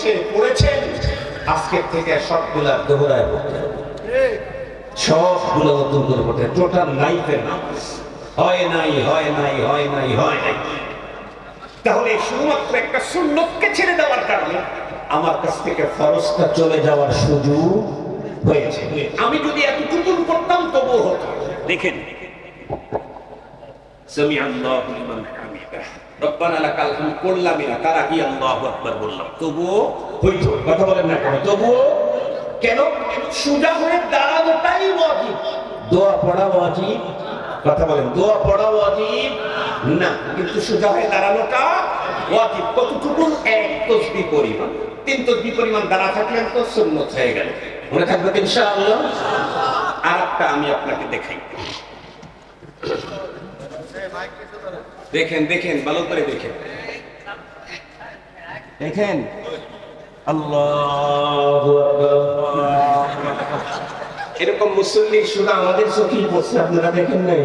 হচ্ছে পড়েছেন? আজকের থেকে সবগুলা দোহরায় পড়তে সবগুলো নতুন করে পড়তে টোটাল লাইফের নামাজ হয় নাই হয় নাই হয় নাই হয় নাই। তাহলে শুধুমাত্র একটা সুন্নতকে ছেড়ে দেওয়ার কারণে আমার কাছ থেকে ফরজটা চলে যাওয়ার সুযোগ হয়েছে। আমি যদি এতটুকু পড়তাম তবুও হতো দেখেন সামি আল্লাহু লিমান হামিদা রব্বানা লাকাল হামদ করলামই না তার আগে আল্লাহু আকবার বললাম তবুও হইতো কথা বলেন না কেন? তবুও কেন? সুজা হয়ে দাঁড়ানোটাই ওয়াজিব। দোয়া পড়া ওয়াজিব। কথা বলেন। দোয়া পড়া ওয়াজিব। না, কিন্তু সুজা হয়ে দাঁড়ানোটা ওয়াজিব। কতটুকু এক তসবি পরিমাণ? তিন তসবি পরিমাণ দাঁড়া থাকলেন তো সুন্নত হয়ে গেল মনে থাকবে ইনশাআল্লাহ? আর একটা আমি আপনাকে দেখাই। দেখেন দেখেন, ভালো করে দেখেন। দেখেন? আল্লাহ এরকম মুসল্লি শুধু আমাদের চোখেই পড়ছে, আপনারা দেখেন নাই?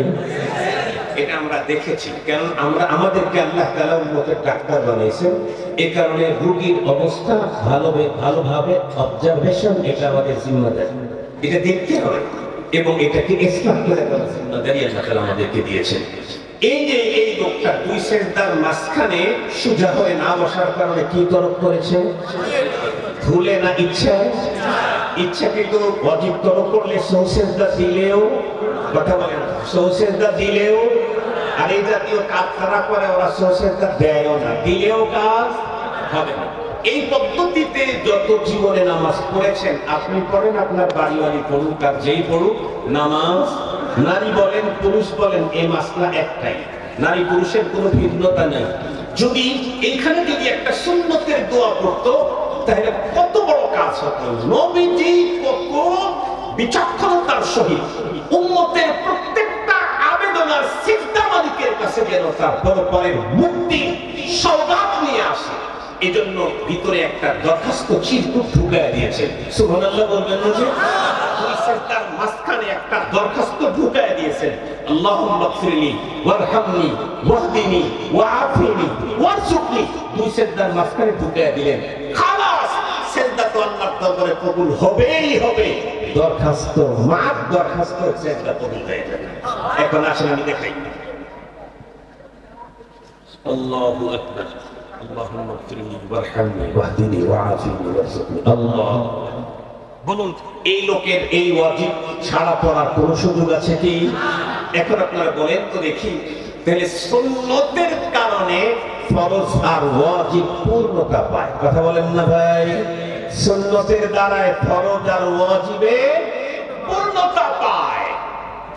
এটা আমরা দেখেছি, কারণ আমরা, আমাদেরকে আল্লাহ তালা উন্মতের ডাক্তার বানিয়েছেন। এ কারণে রুগীর অবস্থা ভালোভাবে ভালোভাবে অবজারভেশন এটা আমাদের জিম্মাদারি। এটা দেখতে হবে এবং এটাকে ইসলাম করে জিম্মাদারি আল্লাহ তালা আমাদেরকে দিয়েছেন। এই যে, এই লোকটা দুই সেজদার মাঝখানে সোজা হয়ে না বসার কারণে কি তরফ করেছে? ভুলে না ইচ্ছায় ইচ্ছা কিন্তু অজিব তরফ করলে সৌসেজদা দিলেও? কথা বলেন সৌসেজদা দিলেও? আর এই জাতীয় কাজ খারাপ করে, ওরা সৌসেজদা দেয়ও না। দিলেও কাজ হবে না। এই পদ্ধতিতে যত জীবনে নামাজ পড়েছেন, আপনি পড়েন আপনার বাড়িওয়ালি পড়ুক আর যেই পড়ুক, নামাজ নারী বলেন, পুরুষ বলেন এই মাসলা একটাই। নারী পুরুষের কোনো ভিন্নতা নেই। যদি এইখানে যদি একটা সুন্নতের দোয়া পড়তো, তাহলে কত বড় কাজ হতো। নবীজি কত বিচক্ষণতার সহিত উম্মতের প্রত্যেকটা আবেদন আর সিদ্ধা মালিকের কাছে যেন তার পরপরের মুক্তি সৌগাত নিয়ে আসে, এজন্য ভিতরে একটা দরখাস্ত চিরকুট ঢুকায় দিয়েছেন সুবহানাল্লাহ বলবেন না যে? সেজদার মাঝখানে একটা দরখাস্ত ঢুকায় দিয়েছেন আল্লাহুম্মা গফিরলি ওয়ারহামনি ওয়াহদিনি ওয়াআফিনি ওয়ারযুকনি দুই সেজদার মাঝখানে ঢুকায় দিলেন খালাস সেজদা তো আল্লাহর দরবারে কবুল হবেই হবে দরখাস্ত মাপ দরখাস্ত সেজদা কবুল হয়ে যাবে এখন আসেন আমি দেখাই আল্লাহু আকবার اللهم اغفر لي وارحمني واهدني وعافني وارزقني الله বলুন, এই লোকের এই ওয়াজিব ছাড়া পড়ার কোন সুযোগ আছে কি? এখন আপনারা বলেন তো দেখি। তাহলে সুন্নতের কারণে ফরজ আর ওয়াজিব পূর্ণতা পায়। কথা বলেন না ভাই। সুন্নতের দ্বারায় ফরজ আর ওয়াজিবে পূর্ণতা পায়।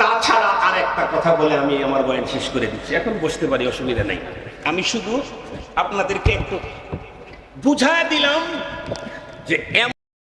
তাছাড়া আর একটা কথা বলে আমি আমার বয়ান শেষ করে দিচ্ছি। এখন বসতে পারি, অসুবিধা নাই। আমি শুধু আপনাদেরকে একটু বুঝায় দিলাম যে